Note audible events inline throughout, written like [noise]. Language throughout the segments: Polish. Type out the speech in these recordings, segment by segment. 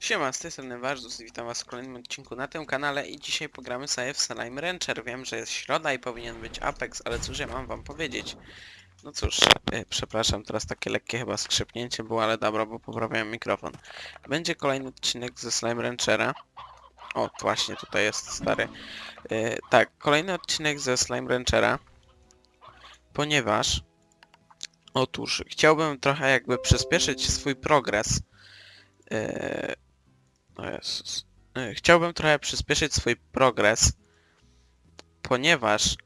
Siema, z tej strony Warzus witam was w kolejnym odcinku na tym kanale i dzisiaj pogramy sobie w Slime Rancher. Wiem, że jest środa i powinien być Apex, ale cóż ja mam wam powiedzieć. No cóż, e, przepraszam, teraz takie lekkie chyba skrzypnięcie było, ale dobra, bo poprawiałem mikrofon. Będzie kolejny odcinek ze Slime Ranchera. O, właśnie, tutaj jest stary. E, tak, kolejny odcinek ze Slime Ranchera, ponieważ otóż chciałbym trochę jakby przyspieszyć swój progres. E, o Jezus. E, Chciałbym trochę przyspieszyć swój progres, ponieważ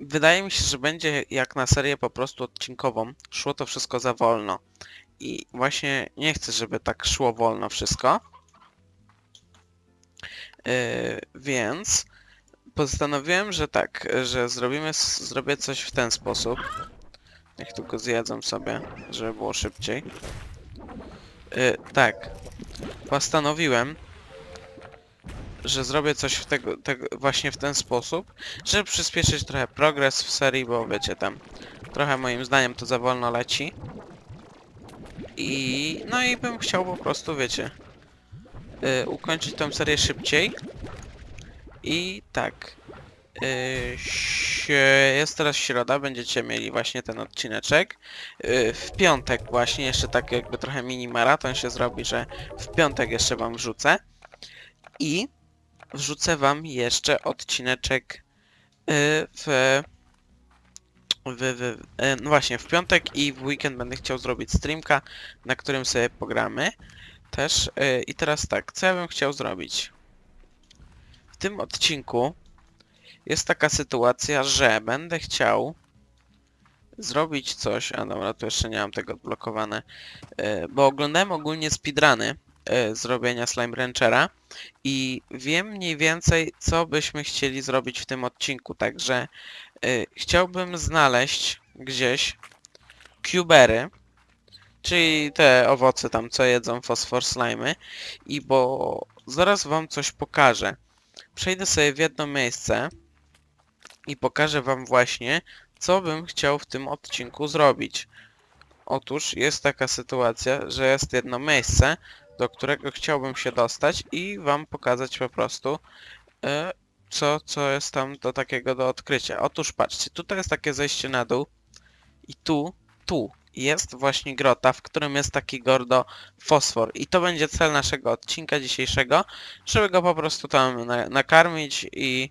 wydaje mi się, że będzie jak na serię po prostu odcinkową szło to wszystko za wolno. I właśnie nie chcę, żeby tak szło wolno wszystko. Yy, więc postanowiłem, że tak, że zrobimy, zrobię coś w ten sposób. Niech tylko zjedzą sobie, żeby było szybciej. Yy, tak, postanowiłem, że zrobię coś w tego, tego właśnie w ten sposób, żeby przyspieszyć trochę progres w serii, bo wiecie tam, trochę moim zdaniem to za wolno leci. I no i bym chciał po prostu, wiecie, y, ukończyć tę serię szybciej. I tak. Y, sie- jest teraz środa, będziecie mieli właśnie ten odcineczek. Y, w piątek właśnie, jeszcze tak jakby trochę mini maraton się zrobi, że w piątek jeszcze wam wrzucę. I wrzucę wam jeszcze odcineczek y, w, w, w no właśnie w piątek i w weekend będę chciał zrobić streamka, na którym sobie pogramy też. I teraz tak, co ja bym chciał zrobić? W tym odcinku jest taka sytuacja, że będę chciał zrobić coś, a dobra, tu jeszcze nie mam tego odblokowane, y, bo oglądałem ogólnie speedruny y, zrobienia Slime Ranchera i wiem mniej więcej, co byśmy chcieli zrobić w tym odcinku, także y, chciałbym znaleźć gdzieś cubery, czyli te owoce tam, co jedzą fosfor slimy i bo zaraz wam coś pokażę. Przejdę sobie w jedno miejsce i pokażę wam właśnie, co bym chciał w tym odcinku zrobić. Otóż jest taka sytuacja, że jest jedno miejsce, do którego chciałbym się dostać i wam pokazać po prostu e, co, co jest tam do takiego do odkrycia. Otóż patrzcie, tutaj jest takie zejście na dół i tu, tu jest właśnie grota, w którym jest taki gordo fosfor i to będzie cel naszego odcinka dzisiejszego, żeby go po prostu tam na, nakarmić i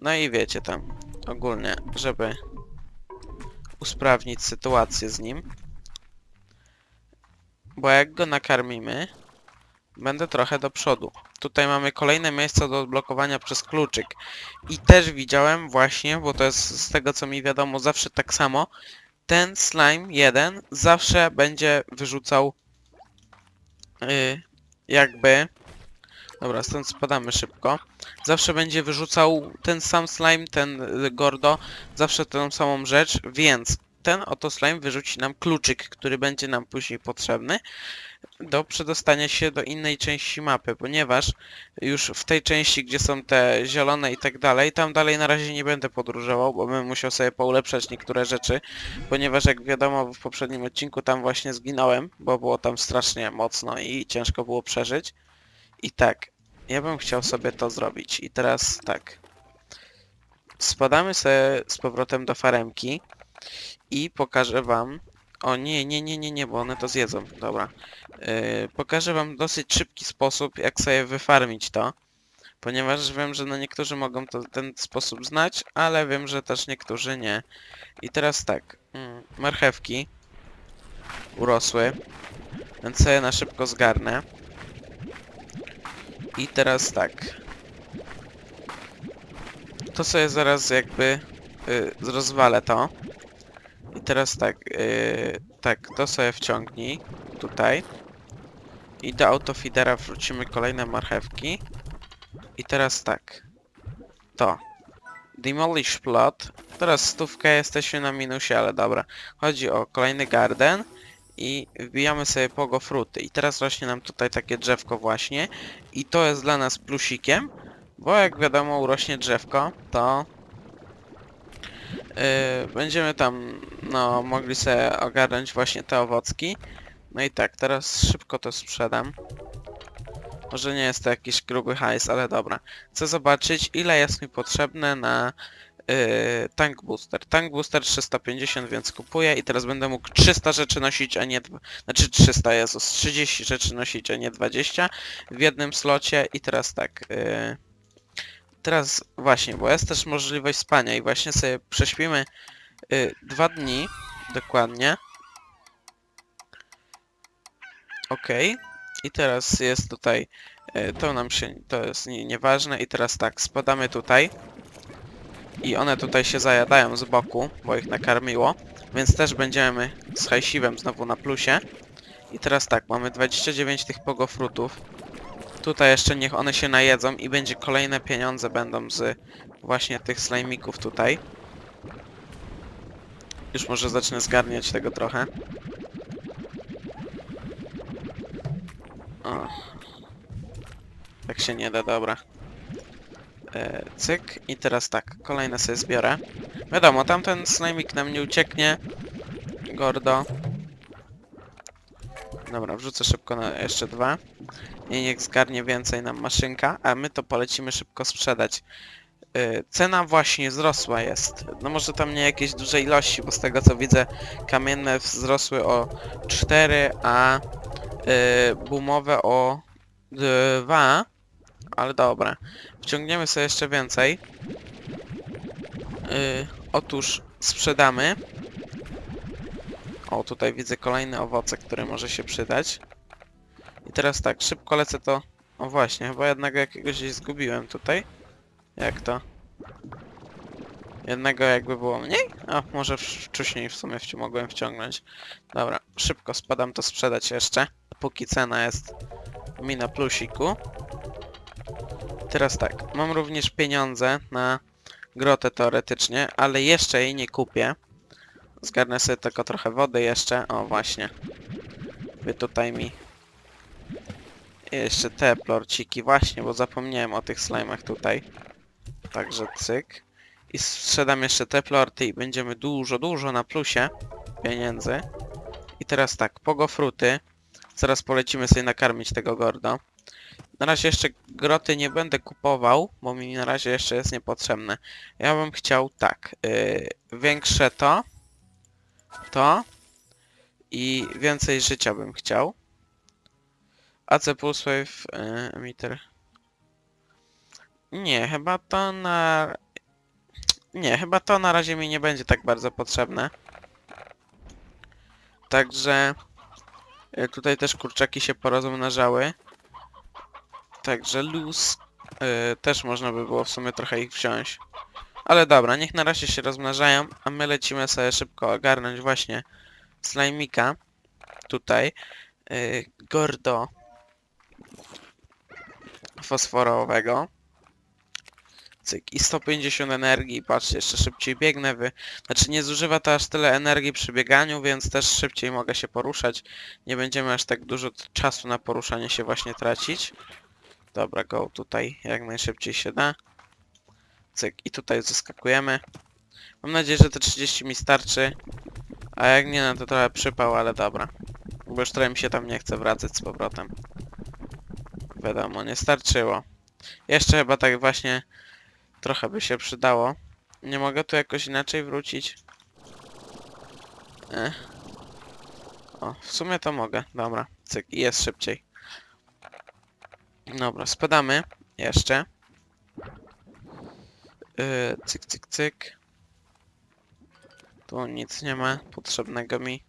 no i wiecie tam ogólnie, żeby usprawnić sytuację z nim. Bo jak go nakarmimy, będę trochę do przodu. Tutaj mamy kolejne miejsce do odblokowania przez kluczyk. I też widziałem właśnie, bo to jest z tego co mi wiadomo zawsze tak samo, ten slime 1 zawsze będzie wyrzucał yy, jakby Dobra, stąd spadamy szybko. Zawsze będzie wyrzucał ten sam slime, ten y, Gordo, zawsze tę samą rzecz, więc ten oto slime wyrzuci nam kluczyk, który będzie nam później potrzebny do przedostania się do innej części mapy, ponieważ już w tej części, gdzie są te zielone i tak dalej, tam dalej na razie nie będę podróżował, bo bym musiał sobie poulepszać niektóre rzeczy, ponieważ jak wiadomo w poprzednim odcinku tam właśnie zginąłem, bo było tam strasznie mocno i ciężko było przeżyć. I tak, ja bym chciał sobie to zrobić. I teraz tak. Spadamy sobie z powrotem do faremki i pokażę wam... O nie, nie, nie, nie, nie, bo one to zjedzą. Dobra. Yy, pokażę wam dosyć szybki sposób, jak sobie wyfarmić to. Ponieważ wiem, że no niektórzy mogą to, ten sposób znać, ale wiem, że też niektórzy nie. I teraz tak. Mm, marchewki urosły, więc sobie na szybko zgarnę. I teraz tak. To sobie zaraz jakby y, rozwalę to. I teraz tak, y, tak, to sobie wciągnij tutaj. I do autofeedera wrzucimy kolejne marchewki. I teraz tak. To. Demolish plot. Teraz stówkę jesteśmy na minusie, ale dobra. Chodzi o kolejny garden. I wbijamy sobie pogo fruty. I teraz rośnie nam tutaj takie drzewko właśnie. I to jest dla nas plusikiem, bo jak wiadomo urośnie drzewko, to yy, będziemy tam no mogli sobie ogarnąć właśnie te owocki. No i tak, teraz szybko to sprzedam. Może nie jest to jakiś gruby hajs, ale dobra. Chcę zobaczyć, ile jest mi potrzebne na yy, tank booster. Tank booster 350, więc kupuję i teraz będę mógł 300 rzeczy nosić, a nie... Znaczy 300, Jezus, 30 rzeczy nosić, a nie 20 w jednym slocie i teraz tak... Yy, teraz właśnie, bo jest też możliwość spania i właśnie sobie prześpimy yy, dwa dni dokładnie. Okej. I teraz jest tutaj, e, to nam się, to jest nie- nieważne i teraz tak, spadamy tutaj i one tutaj się zajadają z boku, bo ich nakarmiło, więc też będziemy z hajsiwem znowu na plusie. I teraz tak, mamy 29 tych pogofrutów. Tutaj jeszcze niech one się najedzą i będzie kolejne pieniądze będą z właśnie tych slajmików tutaj. Już może zacznę zgarniać tego trochę. O. Tak się nie da, dobra. E, cyk. I teraz tak, kolejne sobie zbiorę. Wiadomo, tamten slajmik nam nie ucieknie. Gordo. Dobra, wrzucę szybko na jeszcze dwa. I niech zgarnie więcej nam maszynka, a my to polecimy szybko sprzedać. E, cena właśnie wzrosła jest. No może tam nie jakieś duże ilości, bo z tego co widzę kamienne wzrosły o 4, a yy, boomowe o 2, ale dobra. Wciągniemy sobie jeszcze więcej. Yy, otóż sprzedamy. O, tutaj widzę kolejne owoce, które może się przydać. I teraz tak, szybko lecę to... O właśnie, chyba jednego jakiegoś zgubiłem tutaj. Jak to? Jednego jakby było mniej? A, może wcześniej w sumie wci- mogłem wciągnąć. Dobra, szybko spadam to sprzedać jeszcze. Póki cena jest mi na plusiku. Teraz tak, mam również pieniądze na grotę teoretycznie, ale jeszcze jej nie kupię. Zgarnę sobie tylko trochę wody jeszcze. O, właśnie. Wy tutaj mi... Jeszcze te plorciki, właśnie, bo zapomniałem o tych slajmach tutaj. Także cyk. I sprzedam jeszcze te plorty i będziemy dużo, dużo na plusie pieniędzy. I teraz tak, pogofruty. Zaraz polecimy sobie nakarmić tego gordo. Na razie jeszcze groty nie będę kupował, bo mi na razie jeszcze jest niepotrzebne. Ja bym chciał tak, yy, większe to, to i więcej życia bym chciał. AC Pulse Wave yy, emitter. Nie, chyba to na... Nie, chyba to na razie mi nie będzie tak bardzo potrzebne. Także... E, Tutaj też kurczaki się porozmnażały. Także luz e, też można by było w sumie trochę ich wziąć. Ale dobra, niech na razie się rozmnażają, a my lecimy sobie szybko ogarnąć właśnie slajmika. Tutaj. E, gordo fosforowego. Cyk. I 150 energii, patrzcie, jeszcze szybciej biegnę, wy... Znaczy nie zużywa to aż tyle energii przy bieganiu, więc też szybciej mogę się poruszać. Nie będziemy aż tak dużo czasu na poruszanie się właśnie tracić. Dobra, go tutaj jak najszybciej się da. Cyk. I tutaj zaskakujemy. Mam nadzieję, że te 30 mi starczy. A jak nie, no to trochę przypał, ale dobra. Bo już trochę mi się tam nie chce wracać z powrotem. Wiadomo, nie starczyło. Jeszcze chyba tak właśnie trochę by się przydało. Nie mogę tu jakoś inaczej wrócić. Ech. O, w sumie to mogę. Dobra, cyk. I jest szybciej. Dobra, spadamy. Jeszcze. Yy, cyk, cyk, cyk. Tu nic nie ma potrzebnego mi.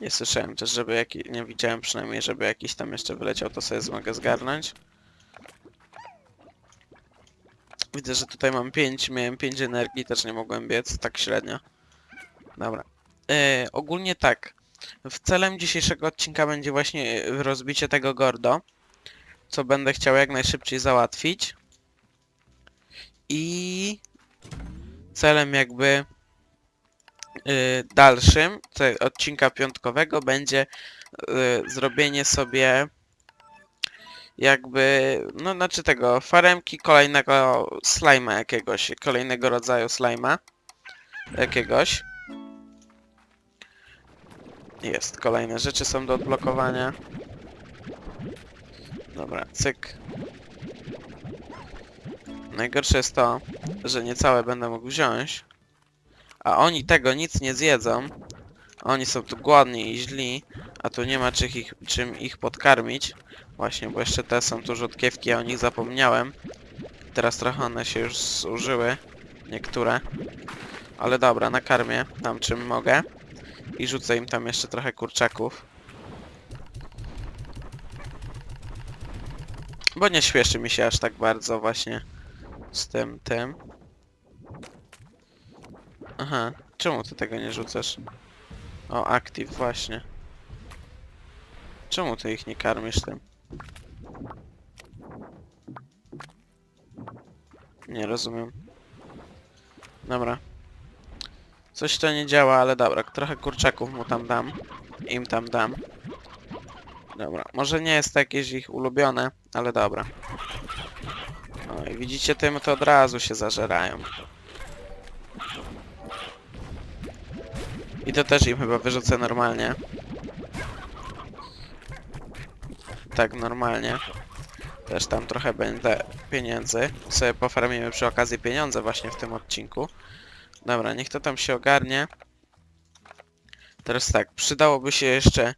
Nie słyszałem też, żeby jaki... Nie widziałem przynajmniej, żeby jakiś tam jeszcze wyleciał, to sobie mogę zgarnąć. Widzę, że tutaj mam 5, miałem 5 energii, też nie mogłem biec, tak średnio. Dobra. E, ogólnie tak. W celem dzisiejszego odcinka będzie właśnie rozbicie tego Gordo, co będę chciał jak najszybciej załatwić. I celem jakby y, dalszym, odcinka piątkowego będzie y, zrobienie sobie jakby, no znaczy tego, faremki kolejnego slajma jakiegoś, kolejnego rodzaju slajma jakiegoś. Jest, kolejne rzeczy są do odblokowania. Dobra, cyk. Najgorsze jest to, że nie całe będę mógł wziąć, a oni tego nic nie zjedzą. Oni są tu głodni i źli, a tu nie ma czym ich, czym ich podkarmić. Właśnie, bo jeszcze te są tu rzutkiewki, ja o nich zapomniałem. Teraz trochę one się już zużyły, niektóre. Ale dobra, nakarmię tam czym mogę. I rzucę im tam jeszcze trochę kurczaków. Bo nie śpieszy mi się aż tak bardzo właśnie z tym, tym. Aha, czemu ty tego nie rzucasz? O, active, właśnie. Czemu ty ich nie karmisz tym? Nie rozumiem. Dobra. Coś to nie działa, ale dobra, trochę kurczaków mu tam dam. Im tam dam. Dobra, może nie jest to jakieś ich ulubione, ale dobra. O, i widzicie, tym to od razu się zażerają. I to też im chyba wyrzucę normalnie. Tak, normalnie. Też tam trochę będę pieniędzy. Sobie pofarmimy przy okazji pieniądze właśnie w tym odcinku. Dobra, niech to tam się ogarnie. Teraz tak, przydałoby się jeszcze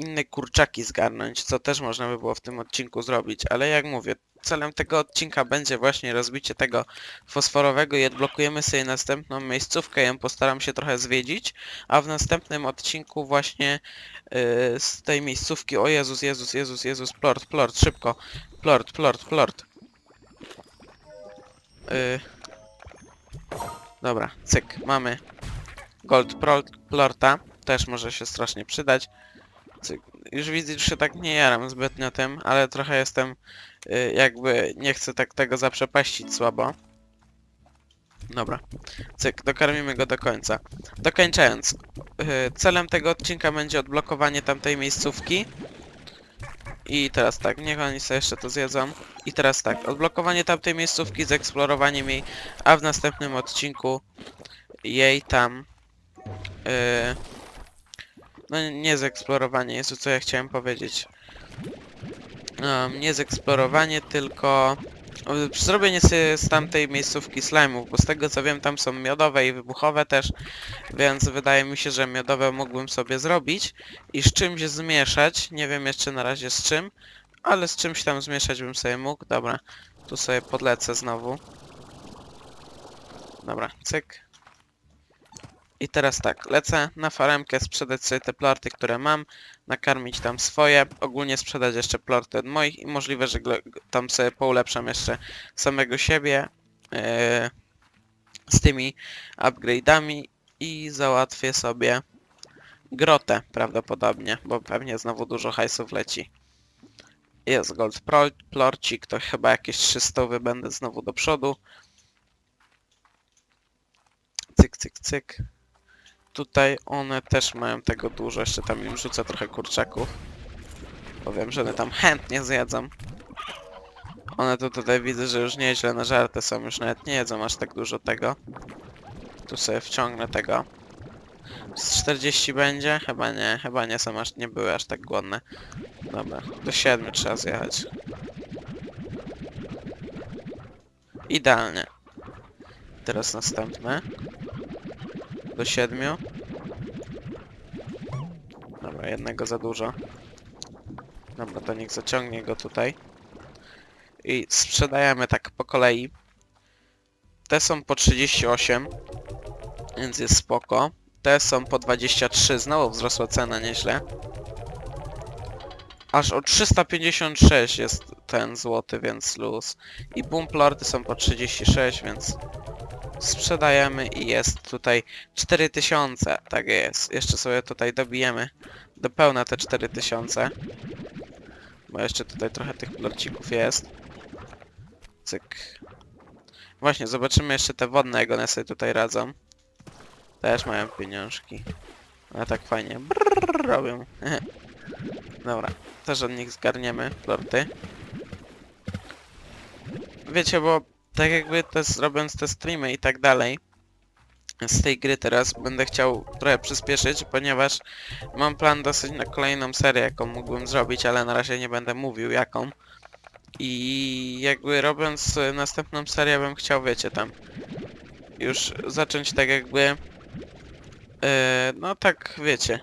inne kurczaki zgarnąć, co też można by było w tym odcinku zrobić, ale jak mówię, celem tego odcinka będzie właśnie rozbicie tego fosforowego i odblokujemy sobie następną miejscówkę, ją postaram się trochę zwiedzić, a w następnym odcinku właśnie yy, z tej miejscówki, o Jezus, Jezus, Jezus, Jezus, plort, plort, szybko, plort, plort, plort. Yy. Dobra, cyk, mamy gold plorta, też może się strasznie przydać. Już widzę, że tak nie jaram zbytnio tym, ale trochę jestem y, jakby nie chcę tak tego zaprzepaścić słabo. Dobra. Cyk, dokarmimy go do końca. Dokończając. y, celem tego odcinka będzie odblokowanie tamtej miejscówki. I teraz tak, niech oni sobie jeszcze to zjedzą. I teraz tak, odblokowanie tamtej miejscówki, zeksplorowaniem jej, a w następnym odcinku jej tam... y, no nie zeksplorowanie, Jezu, co ja chciałem powiedzieć. Um, nie zeksplorowanie, tylko zrobienie sobie z tamtej miejscówki slime'ów, bo z tego co wiem tam są miodowe i wybuchowe też, więc wydaje mi się, że miodowe mógłbym sobie zrobić i z czymś zmieszać, nie wiem jeszcze na razie z czym, ale z czymś tam zmieszać bym sobie mógł, dobra, tu sobie podlecę znowu. Dobra, cyk. I teraz tak, lecę na faremkę, sprzedać sobie te plorty, które mam, nakarmić tam swoje, ogólnie sprzedać jeszcze plorty od moich i możliwe, że tam sobie poulepszam jeszcze samego siebie yy, z tymi upgrade'ami i załatwię sobie grotę prawdopodobnie, bo pewnie znowu dużo hajsów leci. Jest gold plorcik, to chyba jakieś 300 będę znowu do przodu. Cyk, cyk, cyk. Tutaj one też mają tego dużo, jeszcze tam im rzucę trochę kurczaków. Powiem, że one tam chętnie zjedzą. One tu tutaj widzę, że już nieźle na żarty są, już nawet nie jedzą aż tak dużo tego. Tu sobie wciągnę tego. Z 40 będzie? Chyba nie, chyba nie są aż, nie były aż tak głodne. Dobra, do 7 trzeba zjechać. Idealnie. Teraz następne. Do 7. Dobra, jednego za dużo. Dobra, to niech zaciągnie go tutaj. I sprzedajemy tak po kolei. Te są po 38, więc jest spoko. Te są po 23, znowu wzrosła cena nieźle. Aż o 356 jest ten złoty, więc luz. I bumplordy są po 36, więc sprzedajemy i jest tutaj 4000. Tak jest. Jeszcze sobie tutaj dobijemy do pełna te 4000. Bo jeszcze tutaj trochę tych plorcików jest. Cyk. Właśnie, zobaczymy jeszcze te wodne, jak one sobie tutaj radzą. Też mają pieniążki. Ale tak fajnie brrr robią. [laughs] Dobra, też od nich zgarniemy plorty. Wiecie, bo tak jakby te, robiąc te streamy i tak dalej, z tej gry teraz będę chciał trochę przyspieszyć, ponieważ mam plan dosyć na kolejną serię, jaką mógłbym zrobić, ale na razie nie będę mówił jaką. I jakby robiąc następną serię bym chciał, wiecie, tam już zacząć tak jakby e, no tak, wiecie,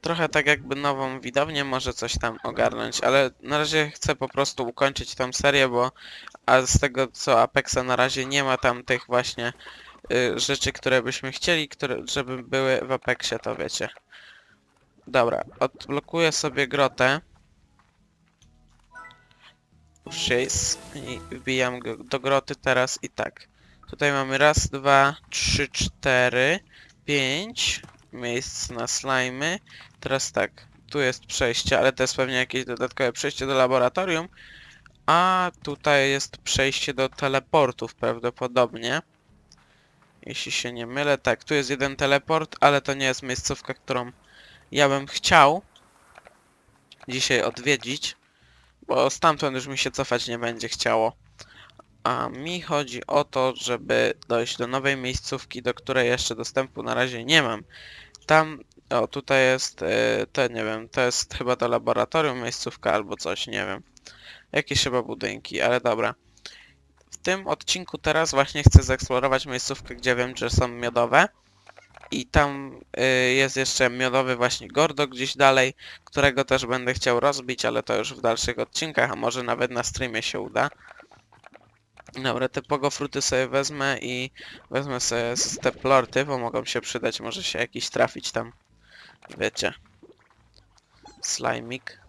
trochę tak jakby nową widownię, może coś tam ogarnąć, ale na razie chcę po prostu ukończyć tą serię, bo a z tego co Apexa na razie nie ma tam tych właśnie y, rzeczy, które byśmy chcieli, które, żeby były w Apexie, to wiecie. Dobra, odblokuję sobie grotę. Chase i wbijam go do groty teraz i tak. Tutaj mamy raz, dwa, trzy, cztery, pięć miejsc na slimy. Teraz tak, tu jest przejście, ale to jest pewnie jakieś dodatkowe przejście do laboratorium. A tutaj jest przejście do teleportów prawdopodobnie. Jeśli się nie mylę, tak, tu jest jeden teleport, ale to nie jest miejscówka, którą ja bym chciał dzisiaj odwiedzić, bo stamtąd już mi się cofać nie będzie chciało. A mi chodzi o to, żeby dojść do nowej miejscówki, do której jeszcze dostępu na razie nie mam. Tam, o tutaj jest, e, to nie wiem, to jest chyba to laboratorium, miejscówka albo coś, nie wiem. Jakieś chyba budynki, ale dobra. W tym odcinku teraz właśnie chcę zeksplorować miejscówkę, gdzie wiem, że są miodowe. I tam y, jest jeszcze miodowy właśnie Gordo gdzieś dalej, którego też będę chciał rozbić, ale to już w dalszych odcinkach, a może nawet na streamie się uda. Dobra, te pogofruty sobie wezmę i wezmę sobie te plorty, bo mogą się przydać, może się jakiś trafić tam. Wiecie. Slimik.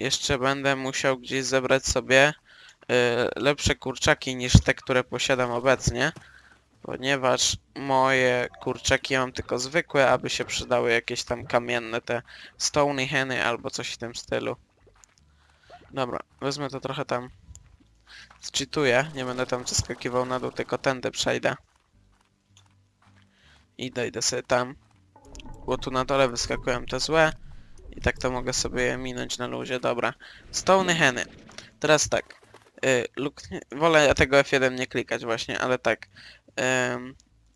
Jeszcze będę musiał gdzieś zebrać sobie y, lepsze kurczaki niż te, które posiadam obecnie. Ponieważ moje kurczaki mam tylko zwykłe, aby się przydały jakieś tam kamienne, te stony heny albo coś w tym stylu. Dobra, wezmę to trochę tam zczytuję, nie będę tam zeskakiwał na dół, tylko tędy przejdę. I dojdę sobie tam, bo tu na dole wyskakują te złe i tak to mogę sobie minąć na luzie, dobra. Stony heny. Teraz tak, y, luk, wolę tego F1 nie klikać właśnie, ale tak.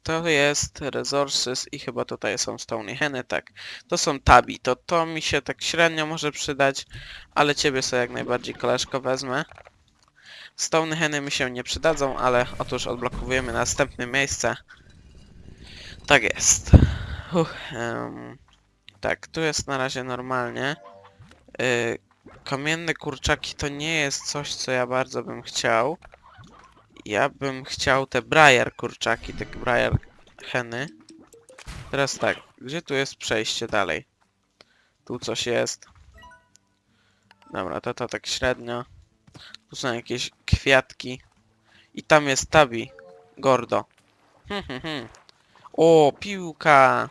To jest resources i chyba tutaj są stony heny, tak. To są tabi, to to mi się tak średnio może przydać, ale ciebie sobie jak najbardziej koleżko wezmę. Stone heny mi się nie przydadzą, ale otóż odblokowujemy następne miejsce. Tak jest. Uff, em, tak, tu jest na razie normalnie. Y, kamienne kurczaki to nie jest coś, co ja bardzo bym chciał. Ja bym chciał te Briar kurczaki, te Briar heny. Teraz tak, gdzie tu jest przejście dalej? Tu coś jest. Dobra, to to tak średnio. Tu są jakieś kwiatki. I tam jest Tabi. Gordo. Hmm, hmm, hmm. O, piłka!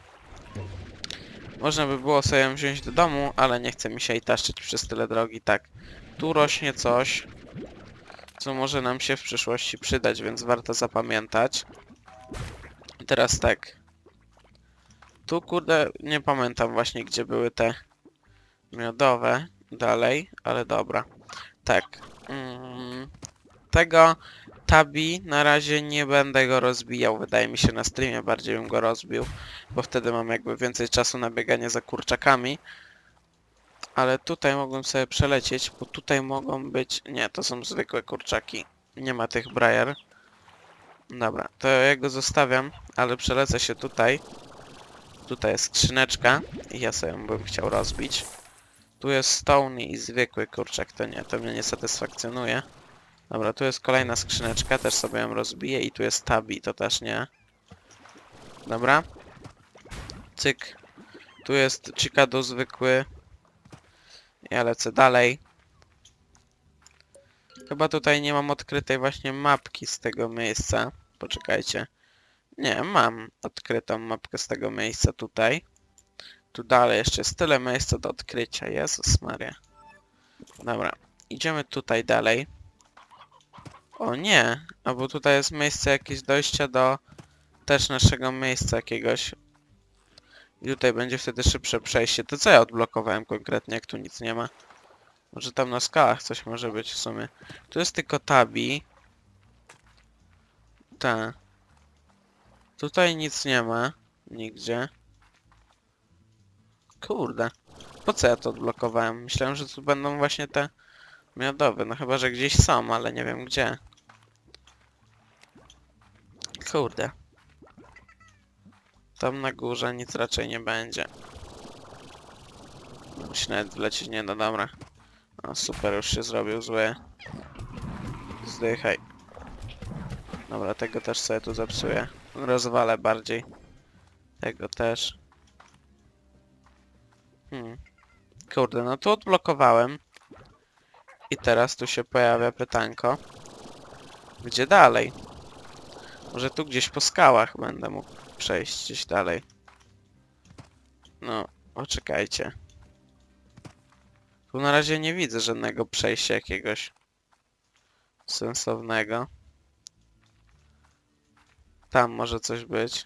Można by było sobie ją wziąć do domu, ale nie chce mi się jej taszczyć przez tyle drogi. Tak, tu rośnie coś, co może nam się w przyszłości przydać, więc warto zapamiętać. I teraz tak. Tu kurde, nie pamiętam właśnie gdzie były te miodowe dalej, ale dobra. Tak. Tego tabi na razie nie będę go rozbijał. Wydaje mi się na streamie bardziej bym go rozbił, bo wtedy mam jakby więcej czasu na bieganie za kurczakami. Ale tutaj mogłem sobie przelecieć, bo tutaj mogą być... Nie, to są zwykłe kurczaki. Nie ma tych brajer. Dobra, to ja go zostawiam, ale przelecę się tutaj. Tutaj jest skrzyneczka i ja sobie bym chciał rozbić. Tu jest stone i zwykły kurczak, to nie, to mnie nie satysfakcjonuje. Dobra, tu jest kolejna skrzyneczka, też sobie ją rozbiję i tu jest tabi, to też nie. Dobra. Cyk. Tu jest Chickado zwykły. Ja lecę dalej. Chyba tutaj nie mam odkrytej właśnie mapki z tego miejsca. Poczekajcie. Nie, mam odkrytą mapkę z tego miejsca tutaj. Tu dalej jeszcze jest tyle miejsca do odkrycia. Jezus Maria. Dobra, idziemy tutaj dalej. O nie, a bo tutaj jest miejsce jakieś dojścia do też naszego miejsca jakiegoś. I tutaj będzie wtedy szybsze przejście. To co ja odblokowałem konkretnie, jak tu nic nie ma? Może tam na skałach coś może być w sumie. Tu jest tylko tabi. Ta. Tutaj nic nie ma. Nigdzie. Kurde. Po co ja to odblokowałem? Myślałem, że tu będą właśnie te miodowe. No chyba, że gdzieś są, ale nie wiem gdzie. Kurde. Tam na górze nic raczej nie będzie. Musi nawet wlecieć, nie no dobra. O, super, już się zrobił zły. Zdychaj. Dobra, tego też sobie tu zepsuję. Rozwalę bardziej. Tego też. Hmm. Kurde, no tu odblokowałem. I teraz tu się pojawia pytanko. Gdzie dalej? Może tu gdzieś po skałach będę mógł przejść gdzieś dalej. No, poczekajcie. Tu na razie nie widzę żadnego przejścia jakiegoś sensownego. Tam może coś być.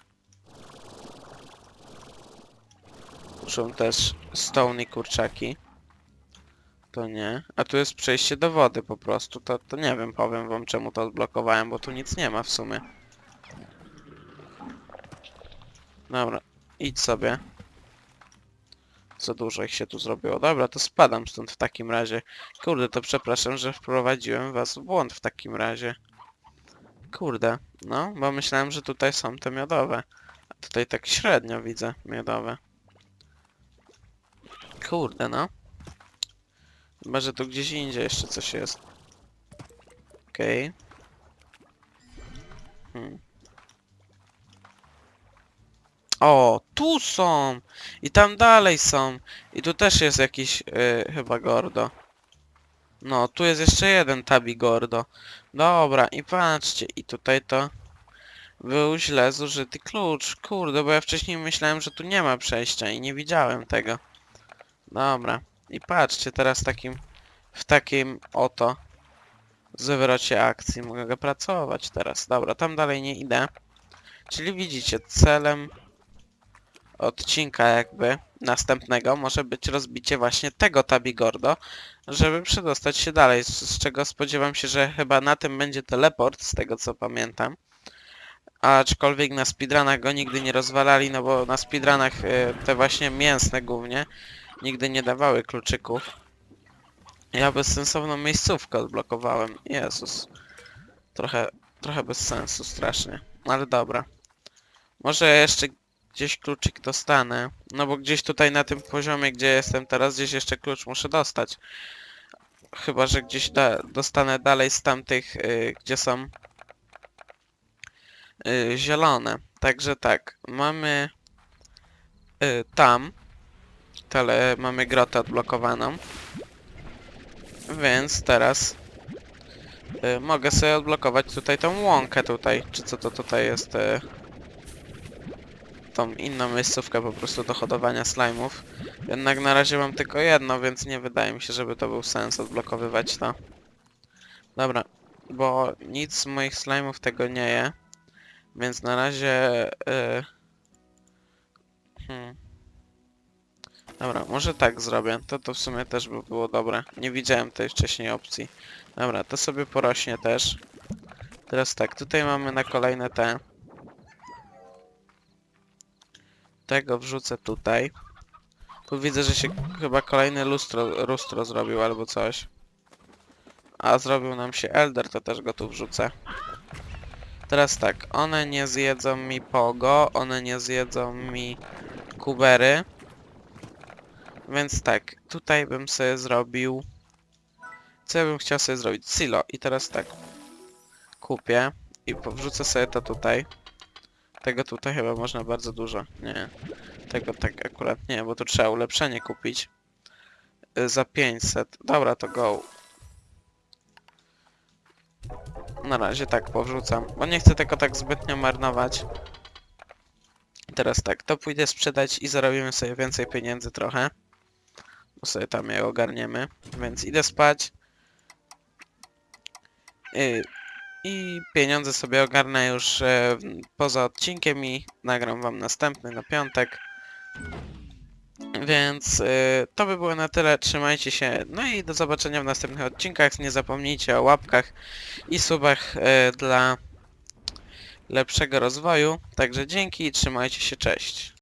Są też stone i kurczaki. To nie. A tu jest przejście do wody po prostu. To, to nie wiem, powiem wam czemu to odblokowałem, bo tu nic nie ma w sumie. Dobra, idź sobie. Za dużo ich się tu zrobiło. Dobra, to spadam stąd w takim razie. Kurde, to przepraszam, że wprowadziłem was w błąd w takim razie. Kurde, no, bo myślałem, że tutaj są te miodowe. A tutaj tak średnio widzę miodowe. Kurde, no. Chyba, że tu gdzieś indziej jeszcze coś jest. Okej. Hmm. O, tu są! I tam dalej są. I tu też jest jakiś yy, chyba Gordo. No, tu jest jeszcze jeden Tabi Gordo. Dobra, i patrzcie, i tutaj to był źle zużyty klucz. Kurde, bo ja wcześniej myślałem, że tu nie ma przejścia i nie widziałem tego. Dobra, i patrzcie, teraz takim, w takim oto zwrocie akcji mogę pracować teraz. Dobra, tam dalej nie idę. Czyli widzicie, celem odcinka jakby następnego może być rozbicie właśnie tego Tabigordo, żeby przedostać się dalej, z, z czego spodziewam się, że chyba na tym będzie teleport, z tego co pamiętam. Aczkolwiek na speedrunach go nigdy nie rozwalali, no bo na speedrunach y, te właśnie mięsne głównie nigdy nie dawały kluczyków. Ja bezsensowną miejscówkę odblokowałem. Jezus. Trochę, trochę bez sensu, strasznie. Ale dobra. Może jeszcze gdzieś kluczyk dostanę. No bo gdzieś tutaj na tym poziomie, gdzie jestem teraz, gdzieś jeszcze klucz muszę dostać. Chyba, że gdzieś da dostanę dalej z tamtych, y, gdzie są y, zielone. Także tak, mamy y, tam, tele, mamy grotę odblokowaną. Więc teraz y, mogę sobie odblokować tutaj tą łąkę tutaj, czy co to tutaj jest, y, tą inną miejscówkę po prostu do hodowania slajmów. Jednak na razie mam tylko jedno, więc nie wydaje mi się, żeby to był sens odblokowywać to. Dobra, bo nic z moich slajmów tego nie je, więc na razie... y, hmm. Dobra, może tak zrobię. To to w sumie też by było dobre. Nie widziałem tej wcześniej opcji. Dobra, to sobie porośnie też. Teraz tak, tutaj mamy na kolejne te. Tego wrzucę tutaj. Tu widzę, że się chyba kolejny lustro, lustro zrobił albo coś. A zrobił nam się Elder, to też go tu wrzucę. Teraz tak, one nie zjedzą mi Pogo, one nie zjedzą mi Kubery. Więc tak, tutaj bym sobie zrobił... Co ja bym chciał sobie zrobić? Silo. I teraz tak. Kupię i wrzucę sobie to tutaj. Tego tutaj chyba można bardzo dużo. Nie. Tego tak akurat nie, bo to trzeba ulepszenie kupić. Y, Za 500. Dobra, to go. Na razie tak powrzucam, bo nie chcę tego tak zbytnio marnować. Teraz tak, to pójdę sprzedać i zarobimy sobie więcej pieniędzy trochę. Sobie tam je ogarniemy. Więc idę spać. I, i pieniądze sobie ogarnę już e, poza odcinkiem i nagram wam następny na piątek. Więc y, to by było na tyle. Trzymajcie się. No i do zobaczenia w następnych odcinkach. Nie zapomnijcie o łapkach i subach y, dla lepszego rozwoju. Także dzięki trzymajcie się, cześć.